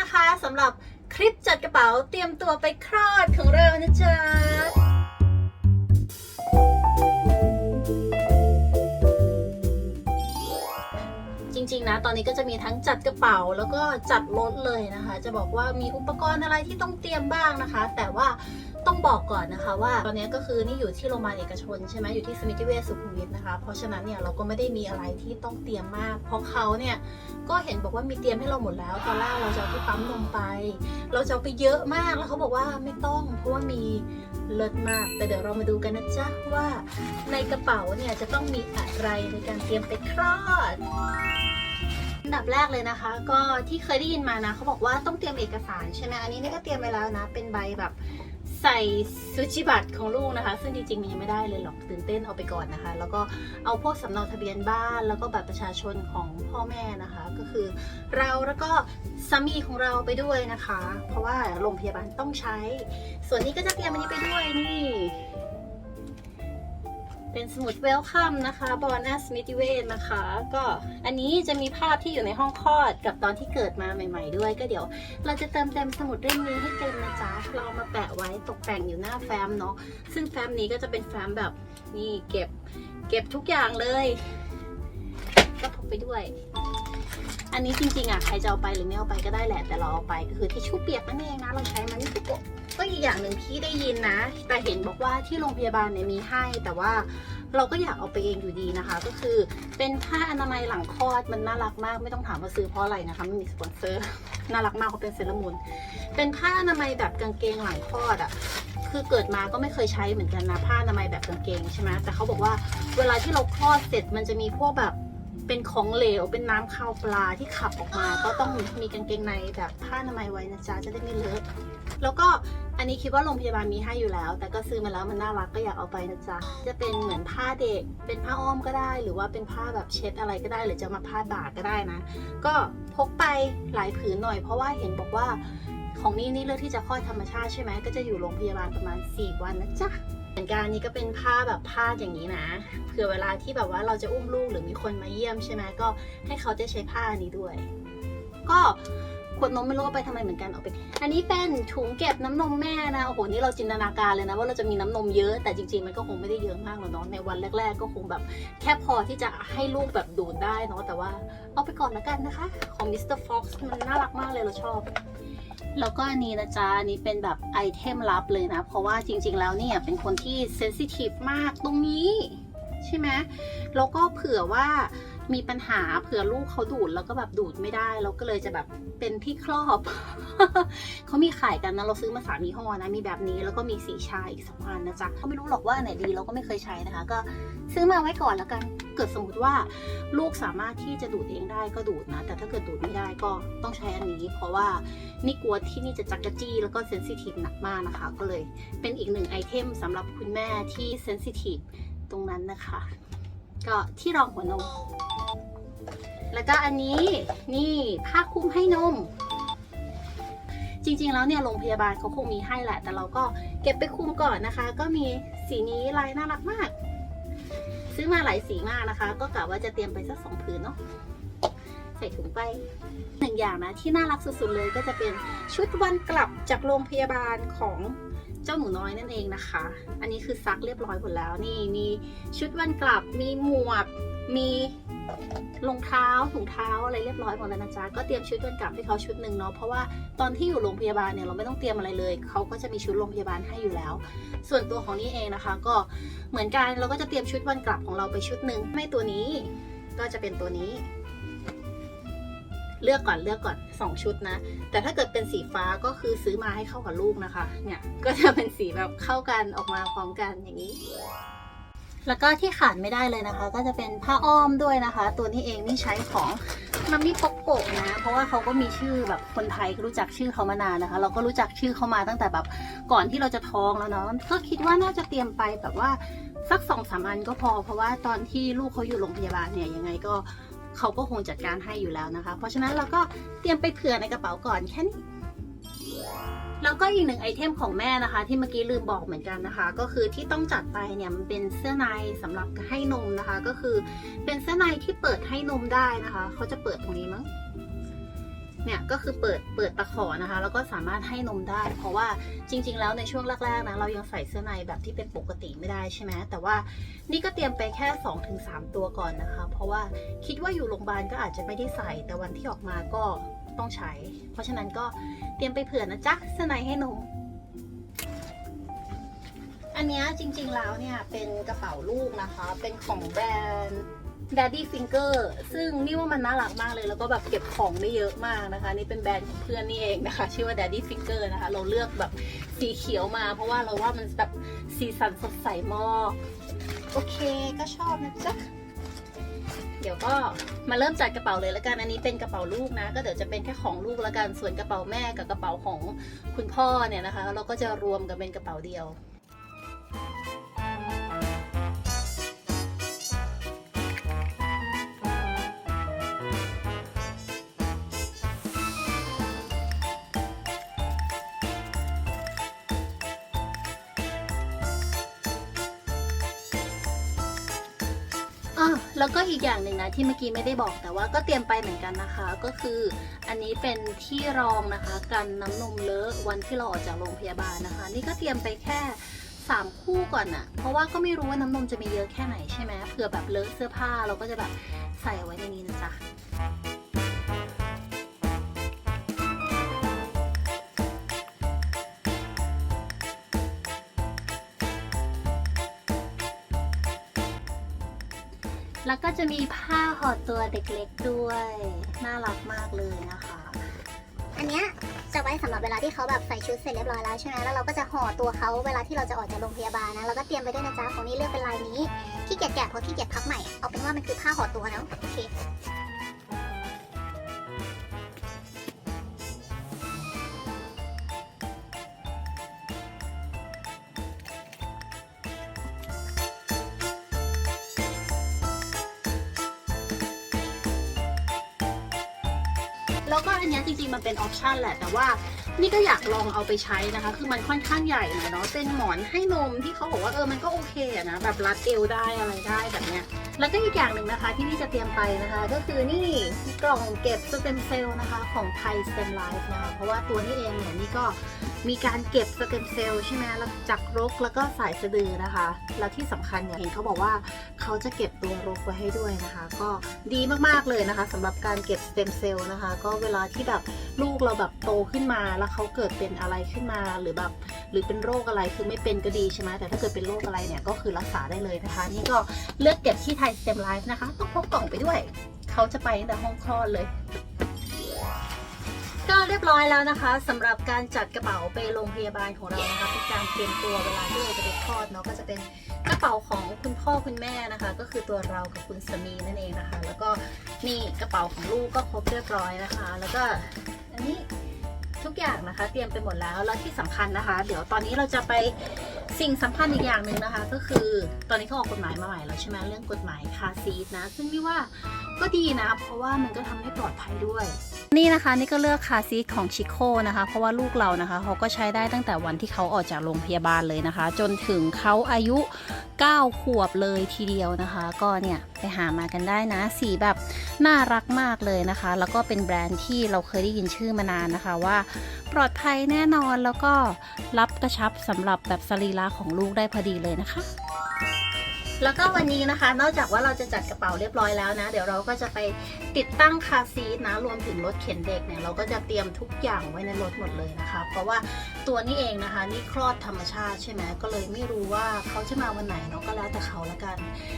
นะคะสำหรับคลิปจัดกระเป๋าเตรียมตัวไปคลอดของเรานะจ๊ะจริงๆนะตอนนี้ก็จะมีทั้งจัดกระเป๋าแล้วก็จัดรถเลยนะคะ จะบอกว่ามีอุปกรณ์อะไรที่ต้องเตรียมบ้างนะคะ แต่ว่าต้องบอกก่อนนะคะว่าตอนนี้ก็คือนี่อยู่ที่โรงพยาบาลเอกชนใช่ไหมอยู่ที่สมิติเวชสุขุมวิทนะคะ เพราะฉะนั้นเนี่ยเราก็ไม่ได้มีอะไรที่ต้องเตรียมมาก เพราะเขาเนี่ยก็เห็นบอกว่ามีเตรียมให้เราหมดแล้ว ตอนแรกเราจะเอาที่ปั๊มนมไป เราจะเอาไปเยอะมากแล้วเขาบอกว่าไม่ต้องเพราะว่ามีเลิศมาก แต่เดี๋ยวเรามาดูกันนะจ๊ะว่าในกระเป๋าเนี่ยจะต้องมีอะไรในการเตรียมไปคลอดอันดับแรกเลยนะคะ ก็ที่เคยได้ยินมานะเขาบอกว่าต้องเตรียมเอกสารใช่ไหมอันนี้นี่ก็เตรียมไปแล้วนะ เป็นใบแบบ ใส่ซูชิบัตรของลูกนะคะ ซึ่งจริงๆมันยังไม่ได้เลยหรอกตื่นเต้นเอาไปก่อนนะคะ แล้วก็เอาพวกสำเนาทะเบียนบ้านแล้วก็บัตรประชาชนของพ่อแม่นะคะ ก็คือเราแล้วก็สามีของเราไปด้วยนะคะ เพราะว่าโรงพยาบาลต้องใช้ ส่วนนี้ก็จะเตรียมอันนี้ไปด้วยนี่ เป็นสมุดเวลคัมนะคะบอนัสมิติเวชนะคะ ก็อันนี้จะมีภาพที่อยู่ในห้องคลอดกับตอนที่เกิดมาใหม่ๆด้วย ก็เดี๋ยว เราจะเติมเต็มสมุดเล่มนี้ให้เต็มนะจ๊ะเรามาแปะไว้ตกแต่งอยู่หน้าแฟ้มเนาะซึ่งแฟ้มนี้ก็จะเป็นแฟ้มแบบนี่เก็บเก็บทุกอย่างเลย ก็พกไปด้วย อันนี้จริงๆอะใครจะเอาไปหรือไม่เอาไปก็ได้แหละแต่เราเอาไปก็คือทิชชู่เปียกนั่นเองนะเราใช้มันทุกค ก็อีกอย่างหนึ่งที่ได้ยินนะ แต่เห็นบอกว่าที่โรงพยาบาลเนี่ยมีให้ แต่ว่าเราก็อยากเอาไปเองอยู่ดีนะคะ ก็คือเป็นผ้าอนามัยหลังคลอดมันน่ารักมาก ไม่ต้องถามว่าซื้อเพราะอะไรนะคะไม่มีสปอนเซอร์น่ารักมากเพราเป็นเซรามูนเป็นผ้าอนามัยแบบกางเกงหลังคลอดอะคือเกิดมาก็ไม่เคยใช้เหมือนกันนะผ้าอนามัยแบบกางเกงใช่ไหมแต่เขาบอกว่าเวลาที่เราคลอดเสร็จมันจะมีพวกแบบ เป็นของเหลว เป็นน้ำคาวปลาที่ขับออกมา ก็ต้องมีกางเกงในแบบผ้าอนามัยไว้นะจ๊ะ จะได้ไม่เลอะแล้วก็อันนี้คิดว่าโรงพยาบาลมีให้อยู่แล้ว แต่ก็ซื้อมาแล้วมันน่ารักก็อยากเอาไปนะจ๊ะ จะเป็นเหมือนผ้าเด็ก เป็นผ้าอ้อมก็ได้ หรือว่าเป็นผ้าแบบเช็ดอะไรก็ได้ หรือจะมาพาบ่าก็ได้นะ ก็พกไปหลายผืนหน่อย เพราะว่าเห็นบอกว่าของนี่นี่เลือกที่จะคลอดธรรมชาติใช่ไหมก็จะอยู่โรงพยาบาลประมาณ 4 วันนะจ๊ะ อนกันนี้ก็เป็นผ้าแบบผ้าอย่างนี้นะเผื่อเวลาที่แบบว่าเราจะอุ้มลูกหรือมีคนมาเยี่ยมใช่ไหมก็ให้เขาได้ใช้ผ้านี้ด้วย ก็ ขวดนมไม่รู้เอาไปทำไมเหมือนกันเอาไป อันนี้เป็นถุงเก็บน้ำนมแม่นะ โอ้โห นี่เราจินตนาการเลยนะ ว่าเราจะมีน้ำนมเยอะ แต่จริงๆ มันก็คงไม่ได้เยอะมากหรอกเนาะ ในวันแรก ๆ ก็คงแบบแค่พอที่จะให้ลูกแบบดูดได้เนาะ แต่ว่าเอาไปก่อนละกันนะคะ ของมิสเตอร์ฟ็อกซ์มันน่ารักมากเลยเราชอบแล้วก็อันนี้นะจ๊ะอันนี้เป็นแบบไอเทมลับเลยนะ เพราะว่าจริง ๆ แล้วเนี่ยเป็นคนที่เซนซิทีฟมากตรงนี้ ใช่ไหมแล้วก็เผื่อว่า มีปัญหาเผื่อลูกเขาดูดแล้วก็แบบดูดไม่ได้เราก็เลยจะแบบเป็นที่ครอบ เขามีขายกันนะเราซื้อมาสามยี่ห้อนะมีแบบนี้แล้วก็มีสีชาอีกสองอันนะจ๊ะเขาไม่รู้หรอกว่าอันไหนดีเราก็ไม่เคยใช้นะคะ ก็ซื้อมาไว้ก่อนแล้วกันเกิดสมมติว่าลูกสามารถที่จะดูดเองได้ก็ดูดนะ แต่ถ้าเกิดดูดไม่ได้ก็ต้องใช้อันนี้ เพราะว่านี่กลัวที่นี่จะจักกะจี้แล้วก็เซนซิทีฟหนักมากนะคะ ก็เลยเป็นอีกหนึ่งไอเทมสำหรับคุณแม่ที่เซนซิทีฟตรงนั้นนะคะ ก็ที่รองหัวนม แล้วก็อันนี้นี่ผ้าคลุมให้นม จริงๆแล้วเนี่ยโรงพยาบาลเขาคงมีให้แหละ แต่เราก็เก็บไปคลุมก่อนนะคะ ก็มีสีนี้ลายน่ารักมาก ซื้อมาหลายสีมากนะคะ ก็กะว่าจะเตรียมไปสักสองผืนเนาะใส่ถุงไปหนึ่งอย่างนะที่น่ารักสุดๆเลยก็จะเป็นชุดวันกลับจากโรงพยาบาลของ เจ้าหนูน้อยนั่นเองนะคะ อันนี้คือซักเรียบร้อยหมดแล้วนี่มีชุดวันกลับ มีหมวก มีรองเท้าถุงเท้าอะไรเรียบร้อยหมดแล้วนะจ๊ะ ก็เตรียมชุดวันกลับให้เขาชุดหนึ่งเนาะ เพราะว่าตอนที่อยู่โรงพยาบาลเนี่ยเราไม่ต้องเตรียมอะไรเลย เขาก็จะมีชุดโรงพยาบาลให้อยู่แล้ว ส่วนตัวของนี่เองนะคะ ก็เหมือนกันเราก็จะเตรียมชุดวันกลับของเราไปชุดหนึ่งไม่ตัวนี้ก็จะเป็นตัวนี้ เลือกก่อนเลือกก่อนสองชุดนะ แต่ถ้าเกิดเป็นสีฟ้าก็คือซื้อมาให้เข้ากับลูกนะคะ เนี่ยก็จะเป็นสีแบบเข้ากันออกมาพร้อมกันอย่างนี้ แล้วก็ที่ขาดไม่ได้เลยนะคะ ก็จะเป็นผ้าอ้อมด้วยนะคะ ตัวนี้เองนี่ใช้ของมัมมี่ปกโกะนะ เพราะว่าเขาก็มีชื่อแบบคนไทยรู้จักชื่อเขามานานนะคะ เราก็รู้จักชื่อเขามาตั้งแต่แบบก่อนที่เราจะท้องแล้วเนาะก็คิดว่าน่าจะเตรียมไปแบบว่าสักสองสามอันก็พอ เพราะว่าตอนที่ลูกเขาอยู่โรงพยาบาลเนี่ยยังไงก็ เขาก็คงจัดการให้อยู่แล้วนะคะ เพราะฉะนั้นเราก็เตรียมไปเผื่อในกระเป๋าก่อนแค่นี้แล้วก็อีกหนึ่งไอเทมของแม่นะคะ ที่เมื่อกี้ลืมบอกเหมือนกันนะคะ ก็คือที่ต้องจัดไปเนี่ยมันเป็นเสื้อในสำหรับให้นมนะคะ ก็คือเป็นเสื้อในที่เปิดให้นมได้นะคะ เขาจะเปิดตรงนี้มั้ง เนี่ยก็คือเปิดเปิดตะขอนะคะ แล้วก็สามารถให้นมได้ เพราะว่าจริง ๆ แล้วในช่วงแรกๆนะเรายังใส่เสื้อในแบบที่เป็นปกติไม่ได้ใช่ไหมแต่ว่านี่ก็เตรียมไปแค่ 2-3 ตัวก่อนนะคะ เพราะว่าคิดว่าอยู่โรงพยาบาลก็อาจจะไม่ได้ใส่แต่วันที่ออกมาก็ต้องใช้ เพราะฉะนั้นก็เตรียมไปเผื่อนะจ๊ะเสื้อในให้นม อันนี้จริงๆแล้วเนี่ยเป็นกระเป๋าลูกนะคะ เป็นของแบรนด์ Daddy Finger ซึ่งนี่ว่ามันน่ารักมากเลย แล้วก็แบบเก็บของได้เยอะมากนะคะ นี่เป็นแบรนด์ของเพื่อนนี่เองนะคะ ชื่อว่า Daddy Finger นะคะ เราเลือกแบบสีเขียวมา เพราะว่าเราว่ามันแบบสีสันสดใสมากโอเคก็ชอบนะจ๊ะเดี๋ยวก็มาเริ่มจัดกระเป๋าเลยแล้วกัน อันนี้เป็นกระเป๋าลูกนะ ก็เดี๋ยวจะเป็นแค่ของลูกแล้วกัน ส่วนกระเป๋าแม่กับกระเป๋าของคุณพ่อเนี่ยนะคะ เราก็จะรวมกันเป็นกระเป๋าเดียว อะแล้วก็อีกอย่างหนึ่งนะที่เมื่อกี้ไม่ได้บอกแต่ว่าก็เตรียมไปเหมือนกันนะคะ ก็คืออันนี้เป็นที่รองนะคะ กันน้ำนมเลอะวันที่เราออกจากโรงพยาบาลนะคะ นี่ก็เตรียมไปแค่ สามคู่ก่อนอะเพราะว่าก็ไม่รู้ว่าน้ำนมจะมีเยอะแค่ไหนใช่ไหมเผื่อแบบเลอะเสื้อผ้าเราก็จะแบบใส่เอาไว้ในนี้นะจ๊ะแล้วก็จะมีผ้าห่อตัวเด็กๆด้วย น่ารักมากเลยนะคะ อันเนี้ย จะไว้สำหรับเวลาที่เขาแบบใส่ชุดเสร็จเรียบร้อยแล้วใช่ไหมแล้วเราก็จะห่อตัวเขาเวลาที่เราจะออกจากโรงพยาบาลนะเราก็เตรียมไปด้วยนะจ๊ะของนี้เลือกเป็นลายนี้ขี้เกียจแกะเพราะขี้เกียจพับใหม่เอาเป็นว่ามันคือผ้าห่อตัวเนาะโอเค แล้วก็อันเนี้ยจริงๆมันเป็นออปชันแหละ แต่ว่านี่ก็อยากลองเอาไปใช้นะคะ คือมันค่อนข้างใหญ่หน่อยเนาะเป็นหมอนให้นมที่เขาบอกว่าเออมันก็โอเคอะนะแบบรัดเอวได้อะไรได้แบบเนี้ยแล้วก็อีกอย่างหนึ่งนะคะที่นี่จะเตรียมไปนะคะ ก็คือนี่กล่องเก็บสเต็มเซลล์นะคะของไทยสเต็มไลฟ์นะคะเพราะว่าตัวนี้เองเนี่ยนี่ก็มีการเก็บสเต็มเซลล์ใช่ไหมแล้วจากรกแล้วก็สายสะดือนะคะ แล้วที่สำคัญเนี่ยเห็นเขาบอกว่าเขาจะเก็บตัวรกไว้ให้ด้วยนะคะ ก็ดีมากๆเลยนะคะสำหรับการเก็บสเต็มเซลล์นะคะ ก็เวลาที่แบบลูกเราแบบโตขึ้นมา แล้วเขาเกิดเป็นอะไรขึ้นมาหรือแบบหรือเป็นโรคอะไรคือไม่เป็นก็ดีใช่ไหมแต่ถ้าเกิดเป็นโรคอะไรเนี่ยก็คือรักษาได้เลยนะคะ นี่ก็เลือกเก็บที่ไทยสเต็มไลฟ์นะคะ ต้องพกกล่องไปด้วย เขาจะไปตั้งแต่ห้องคลอดเลย ก็เรียบร้อยแล้วนะคะสำหรับการจัดกระเป๋าไปโรงพยาบาลของเรานะคะเป็นการเตรียมตัวเวลาที่เราจะไปคลอดเนาะก็จะเป็นกระเป๋าของคุณพ่อคุณแม่นะคะ ก็คือตัวเรากับคุณสามีนั่นเองนะคะ แล้วก็นี่กระเป๋าของลูกก็ครบเรียบร้อยนะคะ แล้วก็อันนี้ทุกอย่างนะคะ เตรียมไปหมดแล้วแล้วที่สำคัญนะคะ เดี๋ยวตอนนี้เราจะไปสิ่งสำคัญอีกอย่างหนึ่งนะคะ ก็คือตอนนี้เขาออกกฎหมายมาใหม่แล้วใช่ไหมเรื่องกฎหมายคาซีทนะ ซึ่งนี่ว่าก็ดีนะ เพราะว่ามันก็ทำให้ปลอดภัยด้วย นี่นะคะนี่ก็เลือกคาซีทของชิโก้นะคะ เพราะว่าลูกเรานะคะเขาก็ใช้ได้ตั้งแต่วันที่เขาออกจากโรงพยาบาลเลยนะคะ จนถึงเขาอายุ 9 ขวบเลยทีเดียวนะคะ ก็เนี่ยไปหามากันได้นะ สีแบบน่ารักมากเลยนะคะ แล้วก็เป็นแบรนด์ที่เราเคยได้ยินชื่อมานานนะคะว่า ปลอดภัยแน่นอนแล้วก็รับกระชับสำหรับแบบสรีระของลูกได้พอดีเลยนะคะ แล้วก็วันนี้นะคะ นอกจากว่าเราจะจัดกระเป๋าเรียบร้อยแล้วนะ เดี๋ยวเราก็จะไปติดตั้งคาร์ซีทนะ รวมถึงรถเข็นเด็กเนี่ยเราก็จะเตรียมทุกอย่างไว้ในรถหมดเลยนะคะ เพราะว่าตัวนี้เองนะคะ นี่คลอดธรรมชาติใช่ไหมก็เลยไม่รู้ว่าเขาจะมาวันไหนเนาะก็แล้วแต่เขาละกัน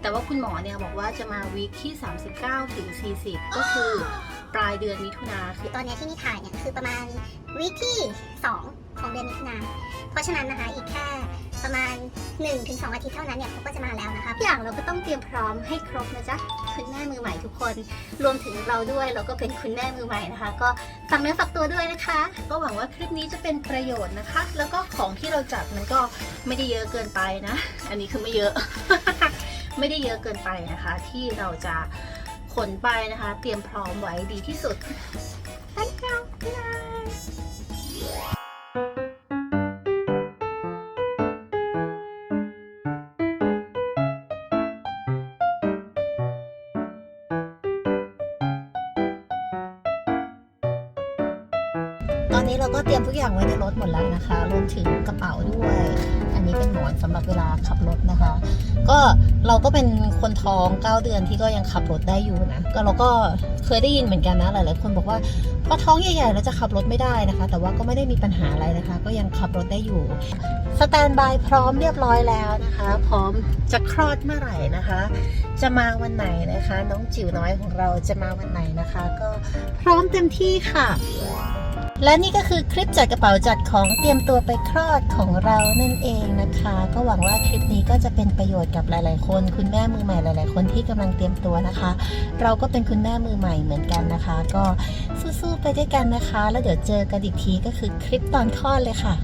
แต่ว่าคุณหมอเนี่ยบอกว่าจะมาวีคที่ 39ถึง40 ก็คือปลายเดือนมิถุนาคือตอนนี้ที่นี่ถ่ายเนี่ยคือประมาณวีคที่2 ของเดือนมิถุนาเพราะฉะนั้นนะคะอีกแค่ประมาณ 1-2 อาทิตย์เท่านั้นเนี่ยเขาก็จะมาแล้วนะคะทุกอย่างเราก็ต้องเตรียมพร้อมให้ครบนะจ๊ะคุณแม่มือใหม่ทุกคน รวมถึงเราด้วยเราก็เป็นคุณแม่มือใหม่นะคะ ก็ฝากเนื้อฝากตัวด้วยนะคะ ก็หวังว่าคลิปนี้จะเป็นประโยชน์นะคะ แล้วก็ของที่เราจัดมันก็ไม่ได้เยอะเกินไปนะ อันนี้คือไม่เยอะ ไม่ได้เยอะเกินไปนะคะ ที่เราจะขนไปนะคะ เตรียมพร้อมไว้ดีที่สุดไปค่ะ อนนี้เราก็เตรียมทุกอย่างไว้ในรถหมดแล้วนะคะ รวมถึงกระเป๋าด้วย อันนี้เป็นหมอนสำหรับเวลาขับรถนะคะ ก็เราก็เป็นคนท้อง 9 เดือนที่ก็ยังขับรถได้อยู่นะ ก็เราก็เคยได้ยินเหมือนกันนะ หลายๆคนบอกว่าพอท้องใหญ่ๆเราจะขับรถไม่ได้นะคะ แต่ว่าก็ไม่ได้มีปัญหาอะไรนะคะ ก็ยังขับรถได้อยู่ สแตนบายพร้อมเรียบร้อยแล้วนะคะ พร้อมจะคลอดเมื่อไหร่นะคะ จะมาวันไหนนะคะ น้องจิ๋วน้อยของเราจะมาวันไหนนะคะ ก็พร้อมเต็มที่ค่ะ และนี่ก็คือคลิปจัดกระเป๋าจัดของเตรียมตัวไปคลอดของเรานั่นเองนะคะ ก็หวังว่าคลิปนี้ก็จะเป็นประโยชน์กับหลาย ๆ คน คุณแม่มือใหม่หลาย ๆ คนที่กำลังเตรียมตัวนะคะ เราก็เป็นคุณแม่มือใหม่เหมือนกันนะคะ ก็สู้ ๆ ไปด้วยกันนะคะ แล้วเดี๋ยวเจอกันอีกทีก็คือคลิปตอนคลอดเลยค่ะ